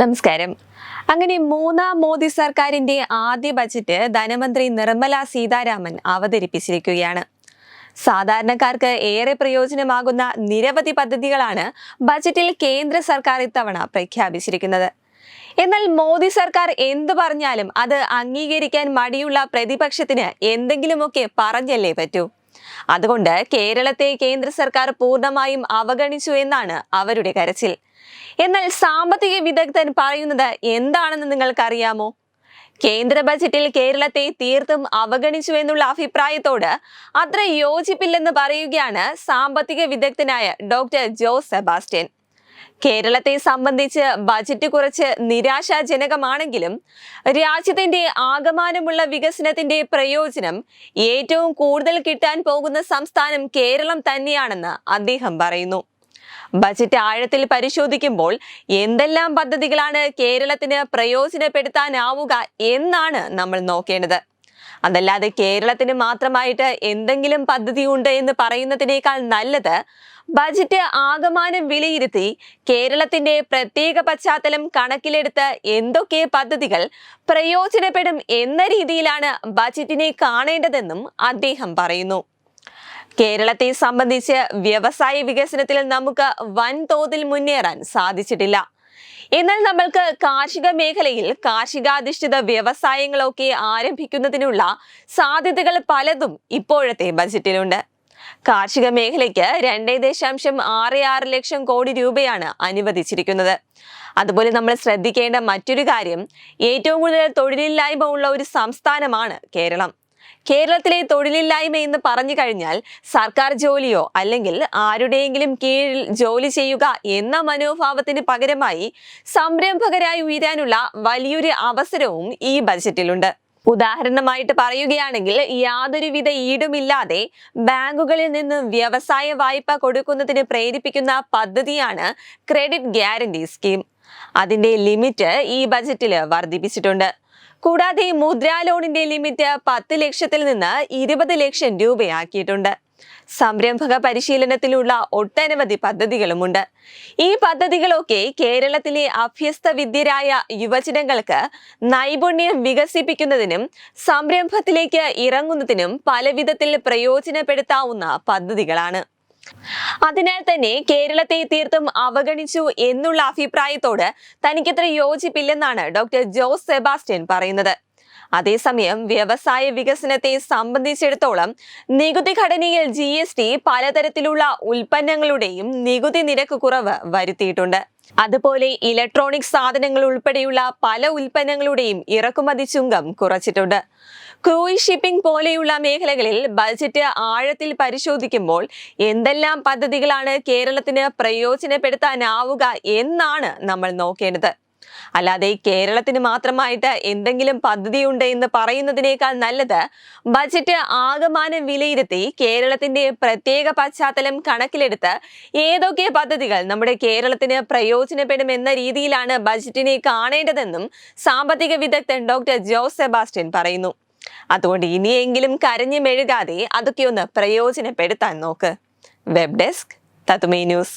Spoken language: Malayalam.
നമസ്കാരം. അങ്ങനെ മൂന്നാം മോദി സർക്കാരിന്റെ ആദ്യ ബജറ്റ് ധനമന്ത്രി നിർമ്മല സീതാരാമൻ അവതരിപ്പിച്ചിരിക്കുകയാണ്. സാധാരണക്കാർക്ക് ഏറെ പ്രയോജനമാകുന്ന നിരവധി പദ്ധതികളാണ് ബജറ്റിൽ കേന്ദ്ര സർക്കാർ ഇത്തവണ പ്രഖ്യാപിച്ചിരിക്കുന്നത്. എന്നാൽ മോദി സർക്കാർ എന്തു പറഞ്ഞാലും അത് അംഗീകരിക്കാൻ മടിയുള്ള പ്രതിപക്ഷത്തിന് എന്തെങ്കിലുമൊക്കെ പറഞ്ഞല്ലേ പറ്റൂ? അതുകൊണ്ട് കേരളത്തെ കേന്ദ്ര സർക്കാർ പൂർണമായും അവഗണിച്ചു എന്നാണ് അവരുടെ കരച്ചിൽ. എന്നാൽ സാമ്പത്തിക വിദഗ്ധൻ പറയുന്നത് എന്താണെന്ന് നിങ്ങൾക്കറിയാമോ? കേന്ദ്ര ബജറ്റിൽ കേരളത്തെ തീർത്തും അവഗണിച്ചു എന്നുള്ള അഭിപ്രായത്തോട് അത്ര യോജിപ്പില്ലെന്ന് പറയുകയാണ് സാമ്പത്തിക വിദഗ്ധനായ ഡോക്ടർ ജോസ് സെബാസ്റ്റ്യൻ. കേരളത്തെ സംബന്ധിച്ച് ബജറ്റ് കുറച്ച് നിരാശാജനകമാണെങ്കിലും രാജ്യത്തിന്റെ ആകമാനമുള്ള വികസനത്തിന്റെ പ്രയോജനം ഏറ്റവും കൂടുതൽ കിട്ടാൻ പോകുന്ന സംസ്ഥാനം കേരളം തന്നെയാണെന്ന് അദ്ദേഹം പറയുന്നു. ബജറ്റ് ആഴത്തിൽ പരിശോധിക്കുമ്പോൾ എന്തെല്ലാം പദ്ധതികളാണ് കേരളത്തിന് പ്രയോജനപ്പെടുത്താനാവുക എന്നാണ് നമ്മൾ നോക്കേണ്ടത്. അതല്ലാതെ കേരളത്തിന് മാത്രമായിട്ട് എന്തെങ്കിലും പദ്ധതി ഉണ്ട് എന്ന് പറയുന്നതിനേക്കാൾ നല്ലത് ബജറ്റ് ആകമാനം വിലയിരുത്തി കേരളത്തിന്റെ പ്രത്യേക പശ്ചാത്തലം കണക്കിലെടുത്ത് എന്തൊക്കെ പദ്ധതികൾ പ്രയോജനപ്പെടും എന്ന രീതിയിലാണ് ബജറ്റിനെ കാണേണ്ടതെന്നും അദ്ദേഹം പറയുന്നു. കേരളത്തെ സംബന്ധിച്ച് വ്യവസായ വികസനത്തിൽ നമുക്ക് വൻതോതിൽ മുന്നേറാൻ സാധിച്ചിട്ടില്ല. എന്നാൽ നമ്മൾക്ക് കാർഷിക മേഖലയിൽ കാർഷികാധിഷ്ഠിത വ്യവസായങ്ങളൊക്കെ ആരംഭിക്കുന്നതിനുള്ള സാധ്യതകൾ പലതും ഇപ്പോഴത്തെ ബജറ്റിലുണ്ട്. കാർഷിക മേഖലയ്ക്ക് രണ്ടേ ദശാംശം ആറ് ആറ് ലക്ഷം കോടി രൂപയാണ് അനുവദിച്ചിരിക്കുന്നത്. അതുപോലെ നമ്മൾ ശ്രദ്ധിക്കേണ്ട മറ്റൊരു കാര്യം ഏറ്റവും കൂടുതൽ തൊഴിലില്ലായ്മ ഉള്ള ഒരു സംസ്ഥാനമാണ് കേരളം. കേരളത്തിലെ തൊഴിലില്ലായ്മ എന്ന് പറഞ്ഞു കഴിഞ്ഞാൽ സർക്കാർ ജോലിയോ അല്ലെങ്കിൽ ആരുടെയെങ്കിലും കീഴിൽ ജോലി ചെയ്യുക എന്ന മനോഭാവത്തിന് പകരമായി സംരംഭകരായി ഉയരാനുള്ള വലിയൊരു അവസരവും ഈ ബജറ്റിലുണ്ട്. ഉദാഹരണമായിട്ട് പറയുകയാണെങ്കിൽ യാതൊരുവിധ ഈടുമില്ലാതെ ബാങ്കുകളിൽ നിന്ന് വ്യവസായ വായ്പ കൊടുക്കുന്നതിന് പ്രേരിപ്പിക്കുന്ന പദ്ധതിയാണ് ക്രെഡിറ്റ് ഗ്യാരണ്ടി സ്കീം. അതിന്റെ ലിമിറ്റ് ഈ ബജറ്റിൽ വർദ്ധിപ്പിച്ചിട്ടുണ്ട്. കൂടാതെ മുദ്രാ ലോണിന്റെ ലിമിറ്റ് പത്ത് ലക്ഷത്തിൽ നിന്ന് ഇരുപത് ലക്ഷം രൂപയാക്കിയിട്ടുണ്ട്. സംരംഭക പരിശീലനത്തിലുള്ള ഒട്ടനവധി പദ്ധതികളുമുണ്ട്. ഈ പദ്ധതികളൊക്കെ കേരളത്തിലെ അഭ്യസ്ത വിദ്യരായ യുവജനങ്ങൾക്ക് നൈപുണ്യം വികസിപ്പിക്കുന്നതിനും സംരംഭത്തിലേക്ക് ഇറങ്ങുന്നതിനും പലവിധത്തിൽ പ്രയോജനപ്പെടുത്താവുന്ന പദ്ധതികളാണ്. അതിനാൽ തന്നെ കേരളത്തെ തീർത്തും അവഗണിച്ചു എന്നുള്ള അഭിപ്രായത്തോട് തനിക്കത്ര യോജിപ്പില്ലെന്നാണ് ഡോക്ടർ ജോസ് സെബാസ്റ്റ്യൻ പറയുന്നത്. അതേസമയം വ്യവസായ വികസനത്തെ സംബന്ധിച്ചിടത്തോളം നികുതി ഘടനയിൽ ജി എസ് ടി പലതരത്തിലുള്ള ഉൽപ്പന്നങ്ങളുടെയും നികുതി നിരക്ക് കുറവ് വരുത്തിയിട്ടുണ്ട്. അതുപോലെ ഇലക്ട്രോണിക് സാധനങ്ങൾ ഉൾപ്പെടെയുള്ള പല ഉൽപ്പന്നങ്ങളുടെയും ഇറക്കുമതി ചുങ്കം കുറച്ചിട്ടുണ്ട്. ക്രൂയിസ് ഷിപ്പിംഗ് പോലെയുള്ള മേഖലകളിൽ ബജറ്റ് ആഴത്തിൽ പരിശോധിക്കുമ്പോൾ എന്തെല്ലാം പദ്ധതികളാണ് കേരളത്തിന് പ്രയോജനപ്പെടുത്താനാവുക എന്നാണ് നമ്മൾ നോക്കേണ്ടത്. അല്ലാതെ കേരളത്തിന് മാത്രമായിട്ട് എന്തെങ്കിലും പദ്ധതിയുണ്ട് എന്ന് പറയുന്നതിനേക്കാൾ നല്ലത് ബജറ്റ് ആകമാനം വിലയിരുത്തി കേരളത്തിന്റെ പ്രത്യേക പശ്ചാത്തലം കണക്കിലെടുത്ത് ഏതൊക്കെ പദ്ധതികൾ നമ്മുടെ കേരളത്തിന് പ്രയോജനപ്പെടും എന്ന രീതിയിലാണ് ബജറ്റിനെ കാണേണ്ടതെന്നും സാമ്പത്തിക വിദഗ്ധൻ ഡോക്ടർ ജോസ് സെബാസ്റ്റ്യൻ പറയുന്നു. അതുകൊണ്ട് ഇനിയെങ്കിലും കരഞ്ഞു മെഴുകാതെ അതൊക്കെ ഒന്ന് പ്രയോജനപ്പെടുത്താൻ നോക്ക്. Web desk തത്തുമേ news.